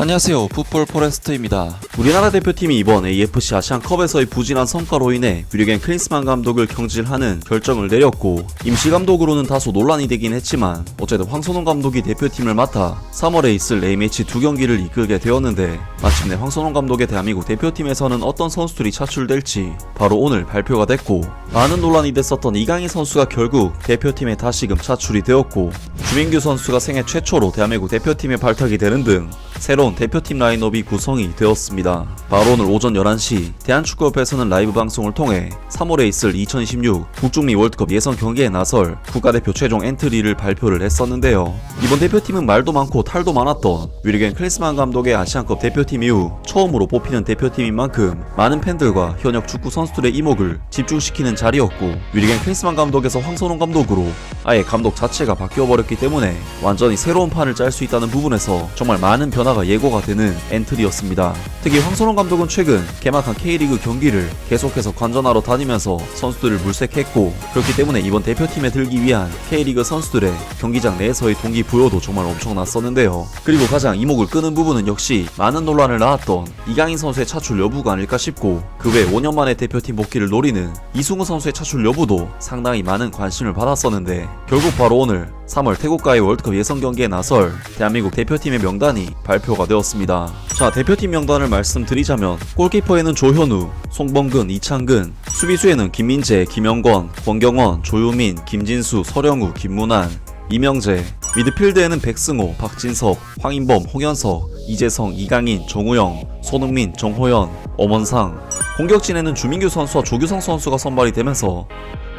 안녕하세요. 풋볼 포레스트입니다. 우리나라 대표팀이 이번 AFC 아시안컵에서의 부진한 성과로 인해 위르겐 클린스만 감독을 경질하는 결정을 내렸고 임시 감독으로는 다소 논란이 되긴 했지만 어쨌든 황선홍 감독이 대표팀을 맡아 3월에 있을 A매치 두 경기를 이끌게 되었는데 마침내 황선홍 감독의 대한민국 대표팀에서는 어떤 선수들이 차출될지 바로 오늘 발표가 됐고 많은 논란이 됐었던 이강인 선수가 결국 대표팀에 다시금 차출이 되었고 주민규 선수가 생애 최초로 대한민국 대표팀에 발탁이 되는 등 새로운 대표팀 라인업이 구성이 되었습니다. 바로 오늘 오전 11시 대한축구협회에서는 라이브 방송을 통해 3월에 있을 2026 북중미 월드컵 예선 경기에 나설 국가대표 최종 엔트리를 발표를 했었는데요. 이번 대표팀은 말도 많고 탈도 많았던 위르겐 클린스만 감독의 아시안컵 대표팀 이후 처음으로 뽑히는 대표팀인 만큼 많은 팬들과 현역 축구 선수들의 이목을 집중시키는 자리였고 위르겐 클린스만 감독에서 황선홍 감독으로 아예 감독 자체가 바뀌어버렸기 때문에 완전히 새로운 판을 짤 수 있다는 부분에서 정말 많은 변화가 예고 가 되는 엔트리였습니다. 특히 황선홍 감독은 최근 개막한 K리그 경기를 계속해서 관전하러 다니면서 선수들을 물색했고 그렇기 때문에 이번 대표팀에 들기 위한 K리그 선수들의 경기장 내에서의 동기부여도 정말 엄청났었는데요. 그리고 가장 이목을 끄는 부분은 역시 많은 논란을 낳았던 이강인 선수의 차출 여부가 아닐까 싶고 그 외 5년 만에 대표팀 복귀를 노리는 이승우 선수의 차출 여부도 상당히 많은 관심을 받았었는데 결국 바로 오늘 3월 태국과의 월드컵 예선 경기에 나설 대한민국 대표팀의 명단이 발표가 되었습니다. 자, 대표팀 명단을 말씀드리자면 골키퍼에는 조현우, 송범근, 이창근, 수비수에는 김민재, 김영권, 권경원, 조유민, 김진수, 서령우, 김문환, 이명재, 미드필드에는 백승호, 박진석, 황인범, 홍현석, 이재성, 이강인, 정우영, 손흥민, 정호연, 엄원상, 공격진에는 주민규 선수와 조규성 선수가 선발이 되면서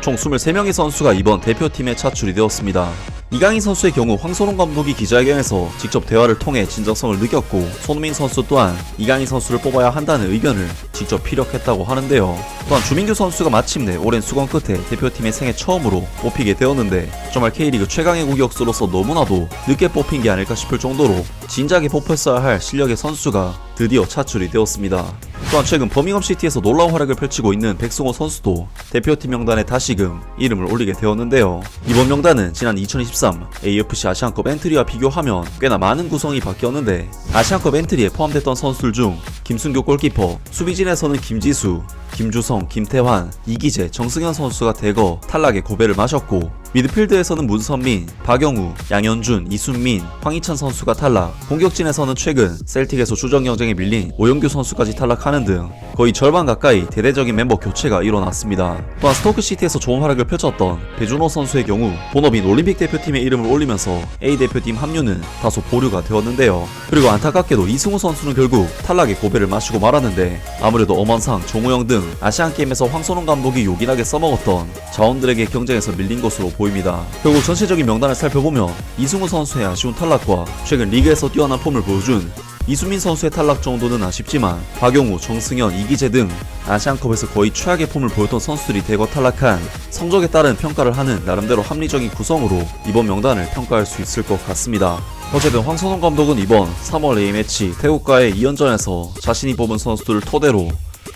총 23명의 선수가 이번 대표팀에 차출이 되었습니다. 이강인 선수의 경우 황선홍 감독이 기자회견에서 직접 대화를 통해 진정성을 느꼈고 손흥민 선수 또한 이강인 선수를 뽑아야 한다는 의견을 직접 피력했다고 하는데요. 또한 주민규 선수가 마침내 오랜 수건 끝에 대표팀의 생애 처음으로 뽑히게 되었는데 정말 K리그 최강의 공격수로서 너무나도 늦게 뽑힌 게 아닐까 싶을 정도로 진작에 뽑혔어야 할 실력의 선수가 드디어 차출이 되었습니다. 또한 최근 버밍엄 시티에서 놀라운 활약을 펼치고 있는 백승호 선수도 대표팀 명단에 다시금 이름을 올리게 되었는데요. 이번 명단은 지난 2023 AFC 아시안컵 엔트리와 비교하면 꽤나 많은 구성이 바뀌었는데 아시안컵 엔트리에 포함됐던 선수들 중 김순교 골키퍼, 수비진에서는 김지수, 김주성, 김태환, 이기재, 정승현 선수가 대거 탈락의 고배를 마셨고 미드필드에서는 문선민, 박영우, 양현준, 이순민, 황희찬 선수가 탈락 공격진에서는 최근 셀틱에서 주전 경쟁에 밀린 오영규 선수까지 탈락하는 등 거의 절반 가까이 대대적인 멤버 교체가 일어났습니다. 또한 스토크시티에서 좋은 활약을 펼쳤던 배준호 선수의 경우 본업인 올림픽 대표팀에 이름을 올리면서 A 대표팀 합류는 다소 보류가 되었는데요. 그리고 안타깝게도 이승우 선수는 결국 탈락의 고배를 마시고 말았는데 아무래도 엄원상, 정우영 등 아시안게임에서 황선홍 감독이 요긴하게 써먹었던 자원들에게 경쟁에서 밀린 것으로 보입니다. 결국 전체적인 명단을 살펴보면 이승우 선수의 아쉬운 탈락과 최근 리그에서 뛰어난 폼을 보여준 이수민 선수의 탈락 정도는 아쉽지만 박용우, 정승현, 이기재 등 아시안컵에서 거의 최악의 폼을 보였던 선수들이 대거 탈락한 성적에 따른 평가를 하는 나름대로 합리적인 구성으로 이번 명단을 평가할 수 있을 것 같습니다. 어쨌든 황선홍 감독은 이번 3월 A매치 태국과의 2연전에서 자신이 뽑은 선수들을 토대로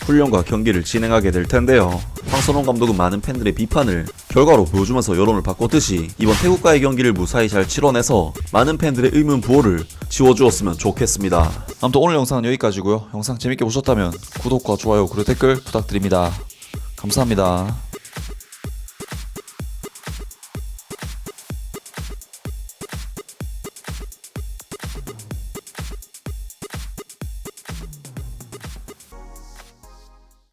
훈련과 경기를 진행하게 될 텐데요. 황선홍 감독은 많은 팬들의 비판을 결과로 보여주면서 여론을 바꿨듯이 이번 태국과의 경기를 무사히 잘 치러내서 많은 팬들의 의문 부호를 지워주었으면 좋겠습니다. 아무튼 오늘 영상은 여기까지고요. 영상 재밌게 보셨다면 구독과 좋아요 그리고 댓글 부탁드립니다. 감사합니다.